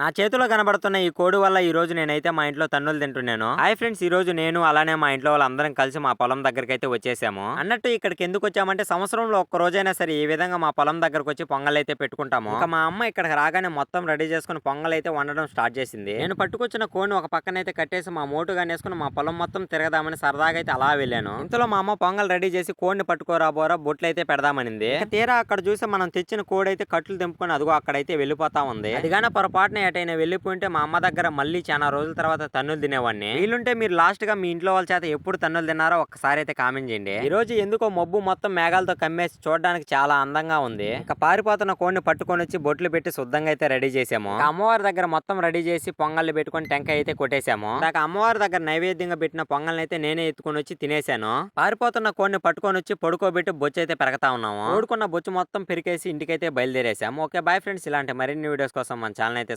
నా చేతిలో కనబడుతున్న ఈ కోడి వల్ల ఈ రోజు నేనైతే మా ఇంట్లో తన్నులు తింటున్నాను. హాయ్ ఫ్రెండ్స్ ఈ రోజు నేను అలానే మా ఇంట్లో వాళ్ళందరం కలిసి మా పొలం దగ్గరికి అయితే వచ్చేసాము. అన్నట్టు ఇక్కడికి ఎందుకు వచ్చామంటే సంవత్సరంలో ఒక్క రోజైనా సరే ఈ విధంగా మా పొలం దగ్గరకు వచ్చి పొంగల్ అయితే పెట్టుకుంటాము. ఇక మా అమ్మ ఇక్కడికి రాగానే మొత్తం రెడీ చేసుకుని పొంగల్ అయితే వండడం స్టార్ట్ చేసింది. నేను పట్టుకొచ్చిన కోడిని ఒక పక్కన అయితే కట్టేసి మా మోటుగా వేసుకుని మా పొలం మొత్తం తిరగదామని సరదాగా అయితే అలా వెళ్ళాను. ఇంతలో మా అమ్మ పొంగల్ రెడీ చేసి కోడిని పట్టుకోరా బోరా బొట్లు అయితే పెడదామనింది తీరా అక్కడ చూసి మనం తెచ్చిన కోడి అయితే కట్లు తెంపుకొని అదిగో అక్కడైతే వెళ్ళిపోతా ఉంది. అదిగానే పొరపాటున ఎటైనా వెళ్ళిపోయింటే మా అమ్మ దగ్గర మళ్ళీ చాలా రోజుల తర్వాత తన్నులు తినేవాడిని. వీలుంటే మీరు లాస్ట్గా మీ ఇంట్లో వాళ్ళ చేత ఎప్పుడు తన్నులు తిన్నారో ఒక్కసారి అయితే కామెంట్ చేయండి. ఈ రోజు ఎందుకో మబ్బు మొత్తం మేఘాలతో కమ్మేసి చూడడానికి చాలా అందంగా ఉంది. ఇక పారిపోతున్న కోడిని పట్టుకొని వచ్చి బొట్లు పెట్టి శుద్ధంగా అయితే రెడీ చేసాము. అమ్మవారి దగ్గర మొత్తం రెడీ చేసి పొంగల్ని పెట్టుకొని టెంకాయ అయితే కొట్టేశాము నాకు అమ్మవారి దగ్గర నైవేద్యంగా పెట్టిన పొంగల్ని అయితే నేనే ఎత్తుకొని వచ్చి తినేశాను పారిపోతున్న కోడిని పట్టుకొని వచ్చి పడుకోబెట్టి బొచ్చు అయితే పెరగతా ఉన్నాము. ఓడుకున్న బొచ్చు మొత్తం పెరికేసి ఇంటికైతే బయలుదేరేసాము. ఓకే బాయ్ ఫ్రెండ్స్ ఇలాంటి మరిన్ని వీడియోస్ కోసం మన ఛానల్ అయితే